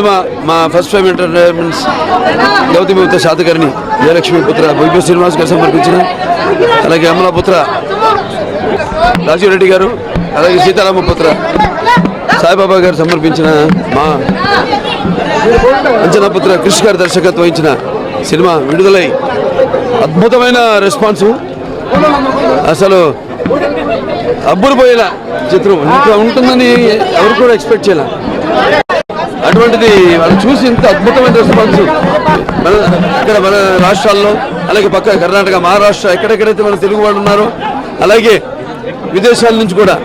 Cinema మా first five entertainments Gautami Putra Satakarni Jayalakshmi పుత్ర వైభవ్ శ్రీనివాస్ గారు సమర్పించిన అలాగే అమల పుత్ర రాజీవ్ రెడ్డి గారు అలాగే సీతారామ పుత్ర సాయిబాబా గారు సమర్పించిన మా అంచనా పుత్ర కృషి గారు దర్శకత్వం వహించిన సినిమా విడుదలై అద్భుతమైన రెస్పాన్సు. అసలు అబ్బురుపోయేలా చిత్రం. ఇంకా ఉంటుందని ఎవరు కూడా ఎక్స్పెక్ట్ చేయాలి. అటువంటిది మనం చూసి ఇంత అద్భుతమైన రెస్పాన్స్. మన ఇక్కడ మన రాష్ట్రాల్లో అలాగే పక్క కర్ణాటక మహారాష్ట్ర ఎక్కడెక్కడైతే మన తెలుగు వాళ్ళు ఉన్నారో అలాగే విదేశాల నుంచి కూడా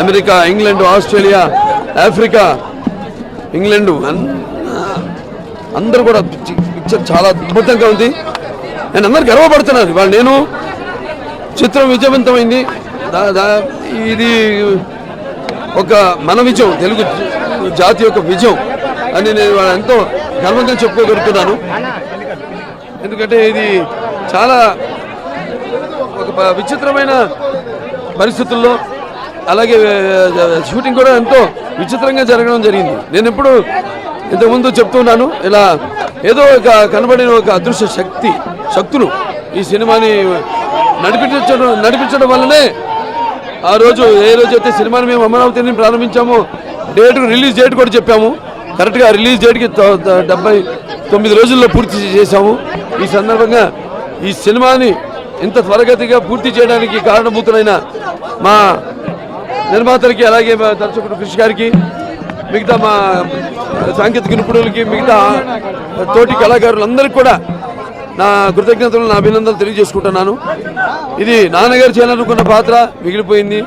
America England Australia Africa England అన్- అందరూ కూడా పిక్చర్ చాలా అద్భుతంగా ఉంది. నేను అందరు గర్వపడుతున్నారు. ఇవాళ నేను చిత్రం విజయవంతమైంది. దా- దా- ఇది ఒక మన విజయం తెలుగు జాతి యొక్క విజయం అని నేను ఎంతో గర్వంగా చెప్పుకోగలుగుతున్నాను. ఎందుకంటే ఇది చాలా ఒక విచిత్రమైన పరిస్థితుల్లో అలాగే షూటింగ్ కూడా ఎంతో విచిత్రంగా జరగడం జరిగింది. నేను ఎప్పుడు ఇంతకుముందు చెప్తున్నాను ఇలా ఏదో ఒక కనబడిన ఒక అదృశ్య శక్తి శక్తులు ఈ సినిమాని నడిపించడం నడిపించడం వల్లనే ఆ రోజు ఏ రోజు అయితే సినిమాని మేము అమరావతిని ప్రారంభించామో డేట్ రిలీజ్ డేట్ కూడా చెప్పాము. కరెక్ట్గా రిలీజ్ డేట్కి డెబ్బై తొమ్మిది రోజుల్లో పూర్తి చేశాము. ఈ సందర్భంగా ఈ సినిమాని ఇంత త్వరగతిగా పూర్తి చేయడానికి కారణభూతులైన మా నిర్మాతలకి అలాగే దర్శకుడు కృషి గారికి మిగతా మా సాంకేతిక నిపుణులకి మిగతా తోటి కళాకారులందరికీ కూడా నా కృతజ్ఞతలు నా అభినందనలు తెలియజేసుకుంటున్నాను. ఇది నాన్నగారు చేయాలనుకున్న పాత్ర మిగిలిపోయింది.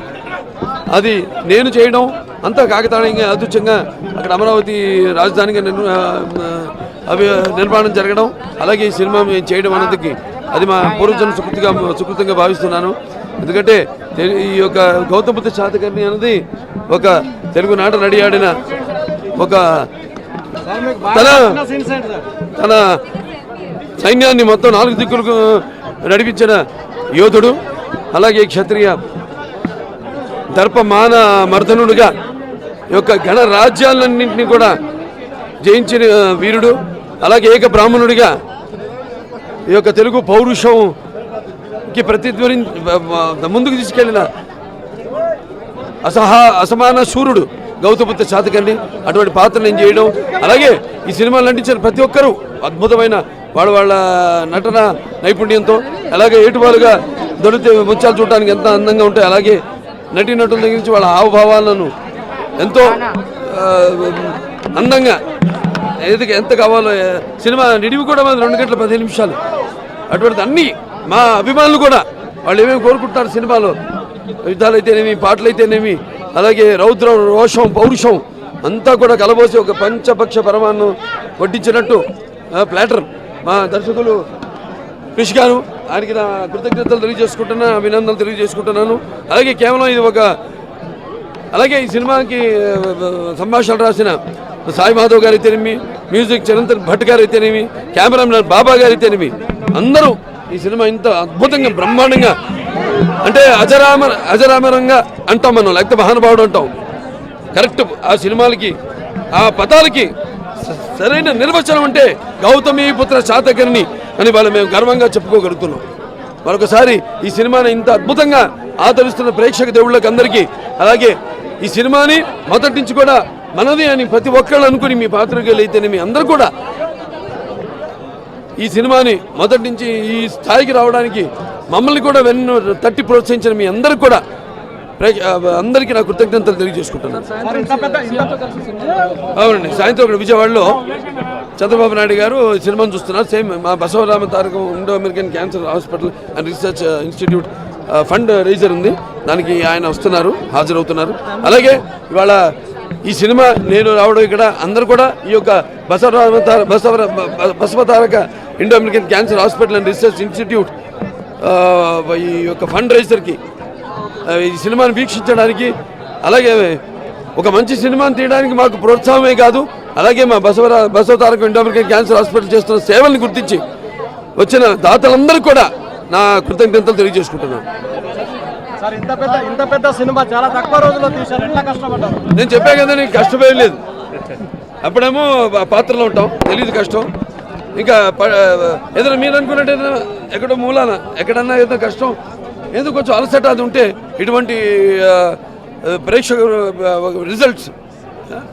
అది నేను చేయడం అంతా కాకతాళీయంగా అదృశ్యంగా అక్కడ అమరావతి రాజధానిగా నిర్మ అవి నిర్మాణం జరగడం అలాగే ఈ సినిమా మేము చేయడం అన్నదికి అది మా పూర్వజన సుకృతిగా సుకృతంగా భావిస్తున్నాను. ఎందుకంటే ఈ యొక్క గౌతమ బుద్ధ శాతకర్ణి అనేది ఒక తెలుగు నాట నడియాడిన ఒక తన తన సైన్యాన్ని మొత్తం నాలుగు దిక్కులకు నడిపించిన యోధుడు అలాగే క్షత్రియ దర్పమాన మర్దనుడుగా ఈ యొక్క గణ రాజ్యాలన్నింటినీ కూడా జయించిన వీరుడు అలాగే ఏక బ్రాహ్మణుడిగా ఈ యొక్క తెలుగు పౌరుషంకి ప్రతిధ్వని ముందుకు తీసుకెళ్ళిన అసహా అసమాన సూర్యుడు గౌతముత్త చాతకండి అటువంటి పాత్ర నేను చేయడం అలాగే ఈ సినిమాలు నటించిన ప్రతి ఒక్కరూ అద్భుతమైన వాళ్ళ వాళ్ళ నటన నైపుణ్యంతో అలాగే ఏటువాలుగా దొరికితే ముత్యాలు చూడటానికి ఎంత అందంగా ఉంటాయి అలాగే నటీనటుల దగ్గర నుంచి వాళ్ళ హావభావాలను ఎంతో అందంగా ఏది ఎంత కావాలో సినిమా నిడివి కూడా మాది రెండు గంటల పదిహేను నిమిషాలు. అటువంటి అన్ని మా అభిమానులు కూడా వాళ్ళు ఏమేమి కోరుకుంటున్నారు సినిమాలో యుద్ధాలు అయితేనేమి పాటలు అయితేనేమి అలాగే రౌద్రం రోషం పౌరుషం అంతా కూడా కలబోసి ఒక పంచపక్ష పరమాన్నం వడ్డించినట్టు ప్లాటర్ మా దర్శకులు కృషి గారు ఆయనకి నా కృతజ్ఞతలు తెలియజేసుకుంటున్నా అభినందనలు తెలియజేసుకుంటున్నాను. అలాగే కేవలం ఇది ఒక అలాగే ఈ సినిమాకి సంభాషణలు రాసిన సాయి మాధవ్ గారు అయితేనేమి మ్యూజిక్ చిరంతన్ భట్ గారు అయితేనేమి కెమెరామెన్ బాబా గారు అయితేనేమి అందరూ ఈ సినిమా ఇంత అద్భుతంగా బ్రహ్మాండంగా అంటే అజరామ అజరామరంగా అంటాం మనం లేకపోతే మహానుభావుడు అంటాం. కరెక్ట్ ఆ సినిమాలకి ఆ పదాలకి సరైన నిర్వచనం అంటే గౌతమి పుత్ర శాతకర్ణి అని వాళ్ళు మేము గర్వంగా చెప్పుకోగలుగుతున్నాం. మరొకసారి ఈ సినిమాని ఇంత అద్భుతంగా ఆదరిస్తున్న ప్రేక్షక దేవుళ్ళకి అందరికీ అలాగే ఈ సినిమాని మొదటి నుంచి కూడా మనది అని ప్రతి ఒక్కళ్ళు అనుకుని మీ పాత్రికలు అయితేనే మీ అందరూ కూడా ఈ సినిమాని మొదటి నుంచి ఈ స్థాయికి రావడానికి మమ్మల్ని కూడా వెన్ను తట్టి ప్రోత్సహించిన మీ అందరికి కూడా అందరికీ నా కృతజ్ఞతలు తెలియజేసుకుంటున్నాను. అవునండి సాయంత్రం ఇక్కడ విజయవాడలో చంద్రబాబు నాయుడు గారు సినిమాను చూస్తున్నారు. సేమ్ మా Basavarama Tarakam Indo American cancer hospital and research institute fund raiser ఉంది. దానికి ఆయన వస్తున్నారు హాజరవుతున్నారు. అలాగే ఇవాళ ఈ సినిమా నేను రావడం ఇక్కడ అందరూ కూడా ఈ యొక్క Basavarama Basava Basavataraka Indo American cancer hospital and research institute ఈ యొక్క ఫండ్ రైజర్కి ఈ సినిమాను వీక్షించడానికి అలాగే ఒక మంచి సినిమాను తీయడానికి మాకు ప్రోత్సాహమే కాదు. అలాగే మా బసవరా Basavataraka Indo American cancer hospital చేస్తున్న సేవల్ని గుర్తించి వచ్చిన దాతలందరూ కూడా నా కృతజ్ఞతలు తెలియజేసుకుంటున్నాను. సార్ ఇంత పెద్ద ఇంత పెద్ద సినిమా చాలా తక్కువ రోజుల్లో తీశారు. ఎట్లా కష్టపడ్డారు? నేను చెప్పా కదా నీకు కష్టమే లేదు. అప్పుడేమో పాత్రలో ఉంటాం. తెలియదు కష్టం. ఇంకా ఏదైనా మీరు అనుకున్నట్టు ఏదైనా ఎక్కడో మూలాన ఎక్కడన్నా ఏదో కష్టం ఏదో కొంచెం అలసట అది ఉంటే ఇటువంటి ప్రేక్షక రిజల్ట్స్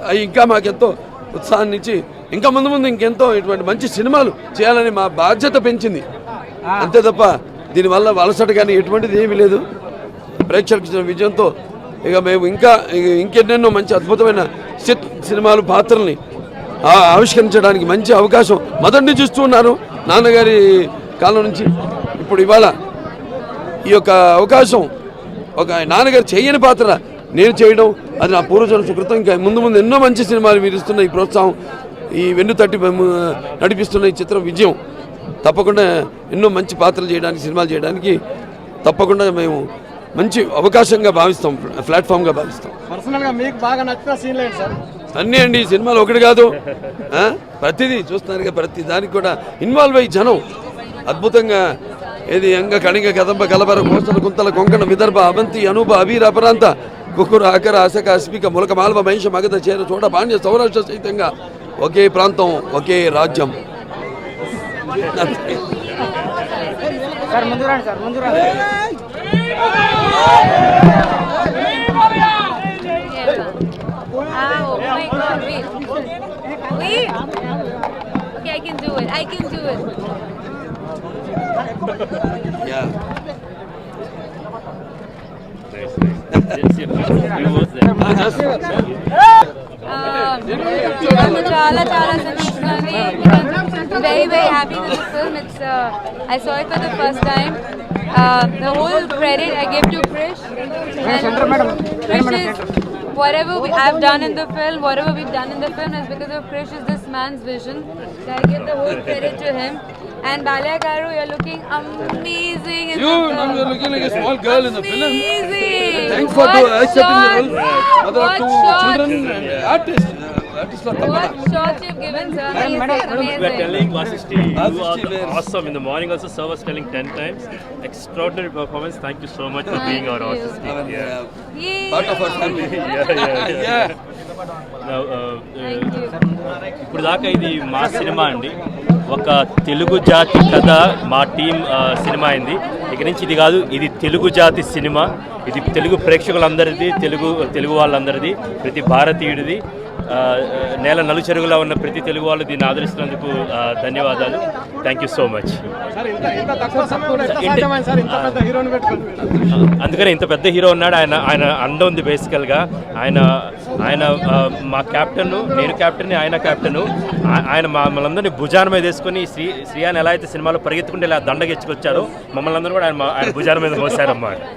అవి ఇంకా మాకెంతో ఉత్సాహాన్ని ఇచ్చి ఇంకా ముందు ముందు ఇంకెంతో ఇటువంటి మంచి సినిమాలు చేయాలని మా బాధ్యత పెంచింది. అంతే తప్ప దీనివల్ల అలసట కానీ ఎటువంటిది ఏమీ లేదు. ప్రేక్షకులకు ఇచ్చిన విజయంతో ఇక మేము ఇంకా ఇక ఇంకెన్నెన్నో మంచి అద్భుతమైన సినిమాలు పాత్రల్ని ఆవిష్కరించడానికి మంచి అవకాశం మొదటి చూస్తూ ఉన్నారు నాన్నగారి కాలం నుంచి. ఇప్పుడు ఇవాళ ఈ యొక్క అవకాశం ఒక నాన్నగారు చేయని పాత్ర నేను చేయడం అది నా పూర్వజన సుకృతం ఇంకా ముందు ముందు ఎన్నో మంచి సినిమాలు మీరు ఇస్తున్న ఈ ప్రోత్సాహం ఈ వెన్ను తట్టి మేము నడిపిస్తున్న ఈ చిత్రం విజయం. తప్పకుండా ఎన్నో మంచి పాత్రలు చేయడానికి సినిమాలు చేయడానికి తప్పకుండా మేము మంచి అవకాశంగా భావిస్తాం ప్లాట్ఫామ్గా భావిస్తాం. పర్సనల్గా మీకు బాగా నచ్చిన సీన్లు ఏంటి సార్? అన్నీ అండి ఈ సినిమాలు ఒకటి కాదు? ప్రతిదీ చూస్తున్నారు ప్రతి దానికి కూడా ఇన్వాల్వ్ అయ్యి జనం. అద్భుతంగా ఏది అంగ కణిక కదంబ కలబర కోసల కుంతల కొంకణ విదర్భ అవంతి అనూప అబీర అపరాంత కుకుర అకర అసక అస్మిక ములక మాల్వ మహిష మగధ చేర చోట పాండ్య సౌరాష్ట్ర సహితంగా ఒకే ప్రాంతం ఒకే రాజ్యం రండి Oh can do it. I can do it. Yeah. Ah, just- Um, నన్ను చాలా చాలా సంతోషంగా very very happy with the film it's I saw it for the first time the whole credit I give to Krish Krish is whatever we have done in the film, whatever we've done in the film is because of Krish is this man's vision. So I give the whole credit to him. And Balya Garu, you're looking amazing in You, now you're looking like a small girl in the film. Amazing! Thanks for accepting the role. Mother of two shots! children and artist. ఇప్పుడు దాకా ఇది మా cinema అండి. ఒక తెలుగు జాతి కథ మా team cinema అయింది. ఇక నుంచి ఇది కాదు ఇది తెలుగు జాతి సినిమా. ఇది తెలుగు ప్రేక్షకులందరిది తెలుగు తెలుగు వాళ్ళందరిది ప్రతి భారతీయుడిది. నేల నలుచెరుగులా ఉన్న ప్రతి తెలుగు వాళ్ళు దీన్ని ఆదరిస్తున్నందుకు ధన్యవాదాలు. థ్యాంక్ యూ సో మచ్ అందుకనే ఇంత పెద్ద హీరో ఉన్నాడు. ఆయన ఆయన అండ ఉంది బేసికల్గా ఆయన ఆయన మా కెప్టెన్ నేను కెప్టెన్ ఆయన కెప్టెన్ ఆయన మమ్మల్ని అందరినీ భుజాన మీద వేసుకొని శ్రీ శ్రీయాన్ ఎలా అయితే సినిమాలో పరిగెత్తుకుంటే ఇలా దండగెచ్చుకొచ్చారో మమ్మల్ని అందరూ కూడా ఆయన ఆయన భుజాన మీద మోసారమ్మా.